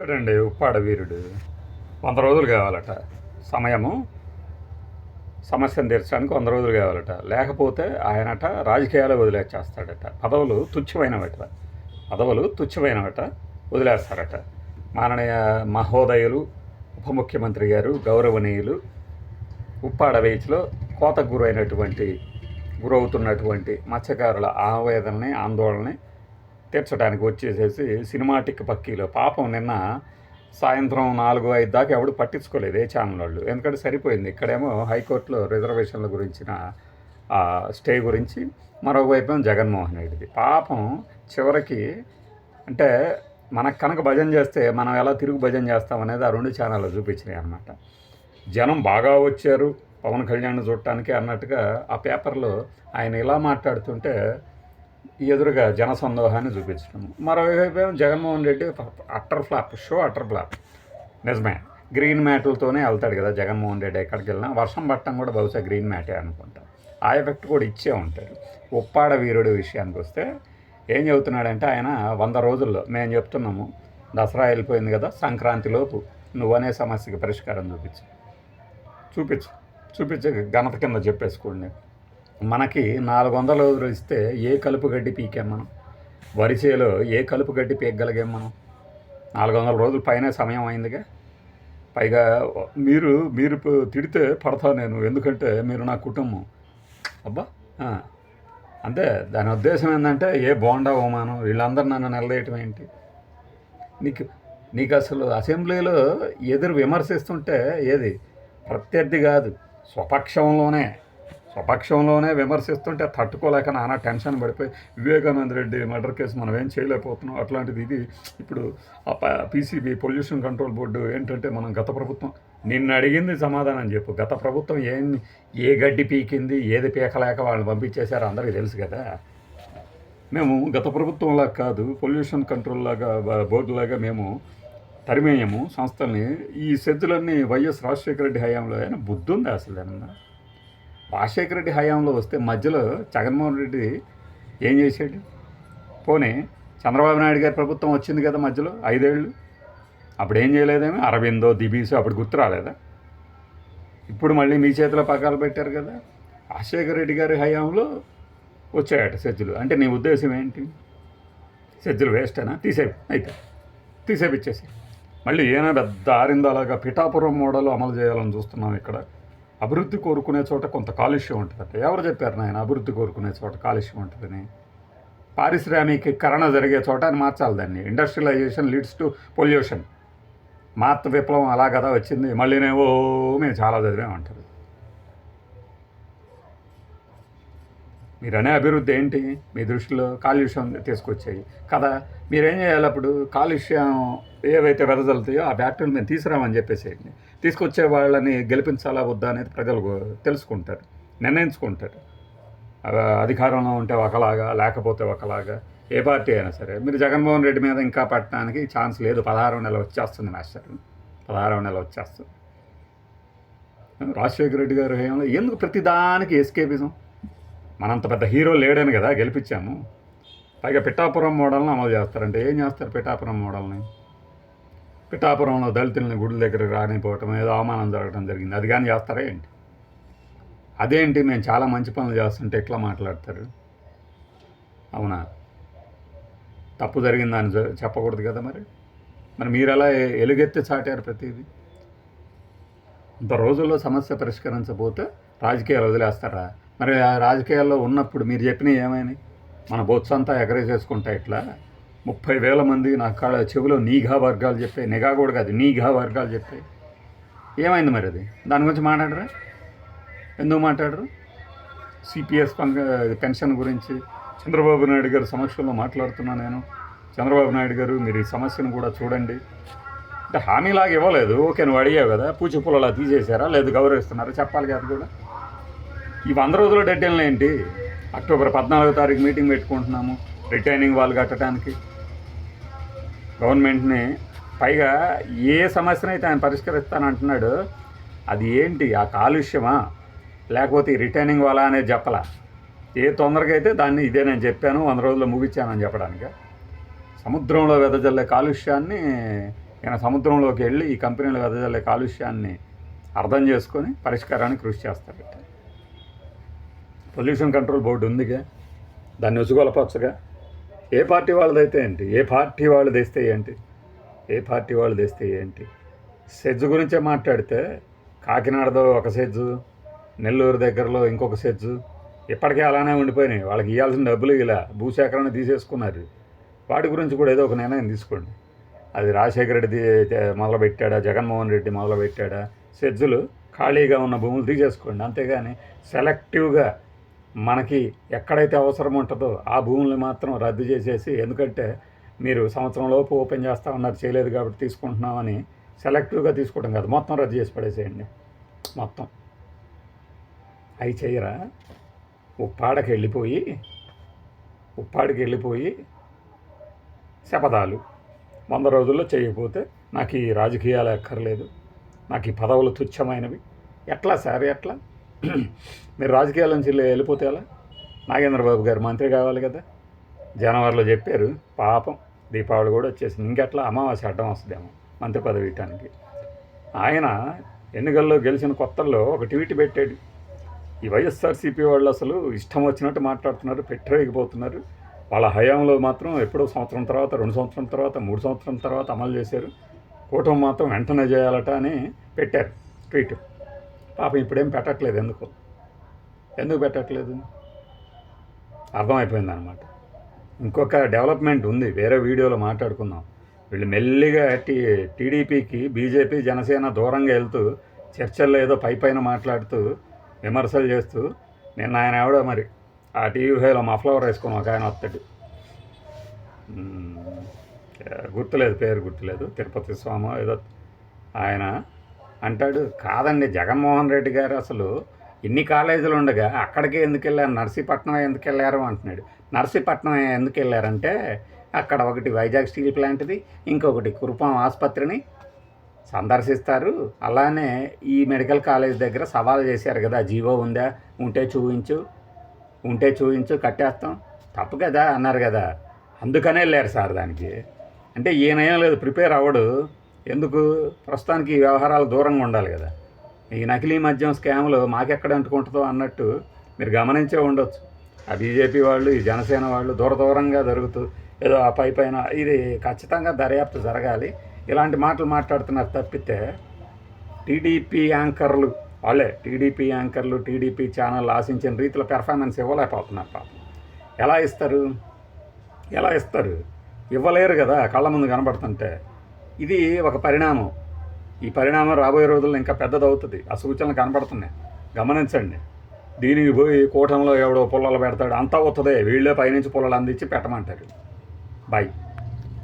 చూడండి ఉప్పాడ వీరుడు వంద రోజులు కావాలట. సమయము సమస్యను తీర్చడానికి వంద రోజులు కావాలట. లేకపోతే ఆయనట రాజకీయాలు వదిలేచేస్తాడట పదవులు తుచ్చమైనవట పదవులు తుచ్చమైనవట వదిలేస్తారట. మాననీయ మహోదయులు ఉప ముఖ్యమంత్రి గారు గౌరవనీయులు ఉప్పాడ బీచ్లో కోతకు గురైనటువంటి గురవుతున్నటువంటి మత్స్యకారుల ఆవేదనని ఆందోళనని తీర్చడానికి వచ్చేసేసి సినిమాటిక్ పక్కీలో పాపం నిన్న సాయంత్రం నాలుగు ఐదు దాకా ఎవడు పట్టించుకోలేదు ఏ ఛానల్ వాళ్ళు. ఎందుకంటే సరిపోయింది. ఇక్కడేమో హైకోర్టులో రిజర్వేషన్ల గురించిన స్టే గురించి మరోవైపు ఏమో జగన్మోహన్ రెడ్డిది. పాపం చివరికి అంటే మనకు కనుక భజన చేస్తే మనం ఎలా తిరుగు భజన చేస్తాం అనేది ఆ రెండు ఛానళ్ళు చూపించినాయి అనమాట జనం బాగా వచ్చారు. పవన్ కళ్యాణ్ చూడటానికి అన్నట్టుగా ఆ పేపర్లో ఆయన ఇలా మాట్లాడుతుంటే ఎదురుగా జన సందోహాన్ని చూపించడం. మరోవైపు ఏమో Jaganmohan Reddy utter flop show utter flop. నిజమే గ్రీన్ మ్యాట్లతోనే వెళ్తాడు కదా జగన్మోహన్ రెడ్డి ఎక్కడికి వెళ్ళినా. వర్షం పట్టడం కూడా బహుశా గ్రీన్ మ్యాటే అనుకుంటా. ఆ ఎఫెక్ట్ కూడా ఇచ్చే ఉంటాడు. ఉప్పాడ వీరుడు విషయానికి వస్తే ఏం చెబుతున్నాడంటే ఆయన వంద రోజుల్లో మేము చెప్తున్నాము దసరా వెళ్ళిపోయింది కదా సంక్రాంతిలోపు నువ్వనే సమస్యకి పరిష్కారం చూపించు. చూపించు చూపించే ఘనత కింద చెప్పేసుకోండి. మనకి నాలుగు వందల రోజులు ఇస్తే ఏ కలుపు గడ్డి పీకాం మనం? వరిసేలో ఏ కలుపు గడ్డి పీకగలిగాం మనం? నాలుగు వందల రోజుల పైనే సమయం అయిందిగా. పైగా మీరు మీరు తిడితే పడతా నేను ఎందుకంటే మీరు నా కుటుంబం. అబ్బా! అంతే దాని ఉద్దేశం ఏంటంటే ఏ బోండా అవమానం వీళ్ళందరూ నన్ను నిలదీయటం ఏంటి? నీకు నీకు అసలు అసెంబ్లీలో ఎదురు విమర్శిస్తుంటే ఏది? ప్రత్యర్థి కాదు స్వపక్షంలోనే. స్వపక్షంలోనే విమర్శిస్తుంటే తట్టుకోలేక నానా టెన్షన్ పడిపోయి వివేకానంద రెడ్డి మర్డర్ కేసు మనం ఏం చేయలేకపోతున్నాం అట్లాంటిది ఇది. ఇప్పుడు ఆ పీసీబీ పొల్యూషన్ కంట్రోల్ బోర్డు ఏంటంటే మనం గత ప్రభుత్వం నిన్ను అడిగింది సమాధానం చెప్పు. గత ప్రభుత్వం ఏం ఏ గడ్డి పీకింది ఏది పీకలేక వాళ్ళని పంపించేశారో అందరికీ తెలుసు కదా. మేము గత ప్రభుత్వంలా కాదు పొల్యూషన్ కంట్రోల్ లాగా బోర్డు లాగా మేము తరిమేయము సంస్థల్ని. ఈ సెజ్జులన్నీ వైఎస్ రాజశేఖర రెడ్డి హయాంలో అయినా బుద్ధి ఉంది అసలు ఏమన్నా? రాజశేఖర రెడ్డి హయాంలో వస్తే మధ్యలో జగన్మోహన్ రెడ్డి ఏం చేశాడు? పోనీ చంద్రబాబు నాయుడు గారి ప్రభుత్వం వచ్చింది కదా మధ్యలో ఐదేళ్ళు. అప్పుడు ఏం చేయలేదేమో? అరవిందో దిబీసో అప్పుడు గుర్తు రాలేదా? ఇప్పుడు మళ్ళీ మీ చేతిలో పకాలు పెట్టారు కదా. రాజశేఖర రెడ్డి గారి హయాంలో వచ్చాయట సెజ్జులు. అంటే నీ ఉద్దేశం ఏంటి? సెజ్జులు వేస్టేనా తీసేవి అయితే తీసేపిచ్చేసి మళ్ళీ ఏమైనా పెద్ద ఆరిందలాగా పిఠాపురం మోడల్ అమలు చేయాలని చూస్తున్నాం ఇక్కడ. అభివృద్ధి కోరుకునే చోట కొంత కాలుష్యం ఉంటుందట. ఎవరు చెప్పారు నాయన అభివృద్ధి కోరుకునే చోట కాలుష్యం ఉంటుందని? పారిశ్రామికీకరణ జరిగే చోట అని మార్చాలి దాన్ని. ఇండస్ట్రియలైజేషన్ లీడ్స్ టు పొల్యూషన్ మార్త విప్లవం అలా కదా వచ్చింది. మళ్ళీనేవో మేము చాలా చదివామంటారు. మీరు అనే అభివృద్ధి ఏంటి? మీ దృష్టిలో కాలుష్యం తీసుకొచ్చాయి. కదా మీరేం చేయాలి అప్పుడు? కాలుష్యం ఏవైతే వెదజల్లుతాయో ఆ బ్యాక్టీరియలు మేము తీసుకురామని చెప్పేసేయండి తీసుకొచ్చే వాళ్ళని గెలిపించాలా వద్దా అనేది ప్రజలు తెలుసుకుంటారు నిర్ణయించుకుంటారు. అధికారంలో ఉంటే ఒకలాగా లేకపోతే ఒకలాగా ఏ పార్టీ అయినా సరే. మీరు జగన్మోహన్ రెడ్డి మీద ఇంకా పట్టడానికి ఛాన్స్ లేదు. పదహారవ నెల వచ్చేస్తుంది మాస్టర్. పదహారవ నెల వచ్చేస్తుంది. రాజశేఖర రెడ్డి గారు హయాంలో ఎందుకు ప్రతిదానికి ఎస్కేపిజం? మనంత పెద్ద హీరో లేడని కదా గెలిపించాము. పైగా పిఠాపురం మోడల్ని అమలు చేస్తారంటే ఏం చేస్తారు పిఠాపురం మోడల్ని? పిఠాపురంలో దళితుల్ని గుడి దగ్గరికి రానిపోవటం ఏదో అవమానం జరగడం జరిగింది. అది కానీ చేస్తారా ఏంటి? అదేంటి మేము చాలా మంచి పనులు చేస్తుంటే ఎట్లా మాట్లాడతారు? అవునా? తప్పు జరిగిందని చెప్పకూడదు కదా మరి? మరి మీరు అలా ఎలుగెత్తి చాటారు ప్రతిదీ? ఇంత రోజుల్లో సమస్య పరిష్కరించకపోతే రాజకీయాలు వదిలేస్తారా? మరి ఆ రాజకీయాల్లో ఉన్నప్పుడు మీరు చెప్పినవి ఏమైనాయి మన బొత్స అంతా ఎగరేసేసుకుంటా ఇట్లా ముప్పై వేల మంది నా కాళ్ళ చెవిలో నీఘా వర్గాలు చెప్పాయి నిఘా కూడా కాదు నీఘా వర్గాలు చెప్పాయి ఏమైంది మరి అది? దాని గురించి మాట్లాడరా? ఎందుకు మాట్లాడరు? సిపిఎస్ పెన్షన్ గురించి చంద్రబాబు నాయుడు గారు సమక్షంలో మాట్లాడుతున్నా నేను. చంద్రబాబు నాయుడు గారు మీరు ఈ సమస్యను కూడా చూడండి. అంటే హామీలాగా ఇవ్వలేదు. ఓకే నువ్వు అడిగావు కదా పూచి పుల్లలా తీసేశారా? లేదు గౌరవిస్తున్నారా? చెప్పాలి కదా కూడా. ఈ వంద రోజుల డెడ్లైన్లు ఏంటి? అక్టోబర్ పద్నాలుగో తారీఖు మీటింగ్ పెట్టుకుంటున్నాము రిటైనింగ్ వాళ్ళు కట్టడానికి. గవర్నమెంట్ని పైగా ఏ సమస్యనైతే ఆయన పరిష్కరిస్తానంటున్నాడు అది ఏంటి? ఆ కాలుష్యమా? లేకపోతే రిటైనింగ్ వాళ్ళ అనేది చెప్పలా? ఏ తొందరగా అయితే దాన్ని ఇదే నేను చెప్పాను వంద రోజుల్లో ముగించానని చెప్పడానికి? సముద్రంలో వెదజల్లే కాలుష్యాన్ని నేను సముద్రంలోకి వెళ్ళి ఈ కంపెనీలు వెదజల్లే కాలుష్యాన్ని అర్థం చేసుకొని పరిష్కారానికి కృషి చేస్తారట పొల్యూషన్ కంట్రోల్ బోర్డు ఉందిగా. దాన్ని ఉసుగొలపచ్చగా ఏ పార్టీ వాళ్ళదైతే ఏంటి? ఏ పార్టీ వాళ్ళు తెస్తే ఏంటి? ఏ పార్టీ వాళ్ళు తెస్తే ఏంటి? సెజ్ గురించే మాట్లాడితే కాకినాడదో ఒక సెజ్జు నెల్లూరు దగ్గరలో ఇంకొక సెజ్జు ఇప్పటికే అలానే ఉండిపోయినాయి. వాళ్ళకి ఇవ్వాల్సిన డబ్బులు ఇలా భూసేకరణ తీసేసుకున్నారు. వాటి గురించి కూడా ఏదో ఒక నిర్ణయం తీసుకోండి. అది రాజశేఖర రెడ్డి మొదలుపెట్టాడా? జగన్మోహన్ రెడ్డి మొదలుపెట్టాడా? సెజ్జులు ఖాళీగా ఉన్న భూములు తీసేసుకోండి. అంతేగాని సెలెక్టివ్గా మనకి ఎక్కడైతే అవసరం ఉంటుందో ఆ భూముల్ని మాత్రం రద్దు చేసేసి ఎందుకంటే మీరు సంవత్సరంలోపు ఓపెన్ చేస్తా ఉన్నారు చేయలేదు కాబట్టి తీసుకుంటున్నామని సెలెక్టివ్గా తీసుకోవడం కాదు. మొత్తం రద్దు చేసి పడేసేయండి. మొత్తం. అవి చేయరా? ఉప్పాడకి వెళ్ళిపోయి ఉప్పాడికి వెళ్ళిపోయి శపథాలు. వంద రోజుల్లో చేయకపోతే నాకు ఈ రాజకీయాలు ఎక్కర్లేదు నాకు ఈ పదవులు తుచ్చమైనవి. ఎట్లా సార్ ఎట్లా? మీరు రాజకీయాల నుంచి వెళ్ళి- వెళ్ళిపోతే ఎలా? నాగేంద్రబాబు గారు మంత్రి కావాలి కదా. జనవరిలో చెప్పారు పాపం దీపావళి కూడా వచ్చేసింది. ఇంకెట్లా? అమావాస్య అడ్డం వస్తుందేమో మంత్రి పదవి ఇవ్వటానికి. ఆయన ఎన్నికల్లో గెలిచిన కొత్తల్లో ఒక ట్వీట్ పెట్టాడు. ఈ వైఎస్ఆర్సీపీ వాళ్ళు అసలు ఇష్టం వచ్చినట్టు మాట్లాడుతున్నారు పెట్టరేగిపోతున్నారు. వాళ్ళ హయాంలో మాత్రం ఎప్పుడో సంవత్సరం తర్వాత రెండు సంవత్సరం తర్వాత మూడు సంవత్సరం తర్వాత అమలు చేశారు. కూటమి మాత్రం వెంటనే చేయాలట అని పెట్టారు ట్వీట్. పాపం ఇప్పుడేం పెట్టట్లేదు ఎందుకు? ఎందుకు పెట్టట్లేదు? అర్థమైపోయింది అనమాట ఇంకొక డెవలప్మెంట్ ఉంది వేరే వీడియోలో మాట్లాడుకుందాం. వీళ్ళు మెల్లిగా టీ టీడీపీకి బీజేపీ జనసేన దూరంగా వెళ్తూ చర్చల్లో ఏదో పై పైన మాట్లాడుతూ విమర్శలు చేస్తూ నిన్న ఆయన ఎవడో మరి ఆ టీవీ ఫైవ్లో మఫ్లవర్ వేసుకున్నాం ఒక ఆయన వస్తాడు. గుర్తులేదు పేరు గుర్తులేదు. తిరుపతి స్వామి ఏదో ఆయన అంటాడు కాదండి జగన్మోహన్ రెడ్డి గారు అసలు ఇన్ని కాలేజీలు ఉండగా అక్కడికి ఎందుకు వెళ్ళారు నర్సీపట్నం ఎందుకు వెళ్ళారు అంటున్నాడు. నర్సీపట్నం ఎందుకు వెళ్ళారంటే అక్కడ ఒకటి వైజాగ్ స్టీల్ ప్లాంట్ది ఇంకొకటి కురుపాం ఆసుపత్రిని సందర్శిస్తారు. అలానే ఈ మెడికల్ కాలేజ్ దగ్గర సవాల్ చేశారు కదా జీవో ఉందా? ఉంటే చూపించు ఉంటే చూపించు కట్టేస్తాం. తప్పు కదా అన్నారు కదా. అందుకనే వెళ్ళారు సార్ దానికి. అంటే ఈయనేం లేదు ప్రిపేర్ అవ్వడు. ఎందుకు? ప్రస్తుతానికి ఈ వ్యవహారాలు దూరంగా ఉండాలి కదా. ఈ నకిలీ మద్యం స్కామ్లు మాకెక్కడ అంటుకుంటుందో అన్నట్టు మీరు గమనించే ఉండొచ్చు. ఆ బీజేపీ వాళ్ళు ఈ జనసేన వాళ్ళు దూర దూరంగా జరుగుతూ ఏదో ఆ పై పైన ఇది ఖచ్చితంగా దర్యాప్తు జరగాలి. ఇలాంటి మాటలు మాట్లాడుతున్నారు తప్పితే టీడీపీ యాంకర్లు వాళ్ళే టీడీపీ యాంకర్లు టీడీపీ ఛానల్ ఆశించిన రీతిలో పెర్ఫార్మెన్స్ ఇవ్వలేకపోతున్నారు పాపం. ఎలా ఇస్తారు? ఎలా ఇస్తారు? ఇవ్వలేరు కదా కళ్ళ ముందు కనబడుతుంటే. ఇది ఒక పరిణామం. ఈ పరిణామం రాబోయే రోజుల్లో ఇంకా పెద్దదవుతుంది. ఆ సూచనలు కనపడుతున్నాయి. గమనించండి. దీనికి పోయి కూటంలో ఎవడో పుల్లలు పెడతాడు అంతా వస్తుందే వీళ్ళే పైనుంచి పుల్లలు అందించి పెట్టమంటారు. బాయ్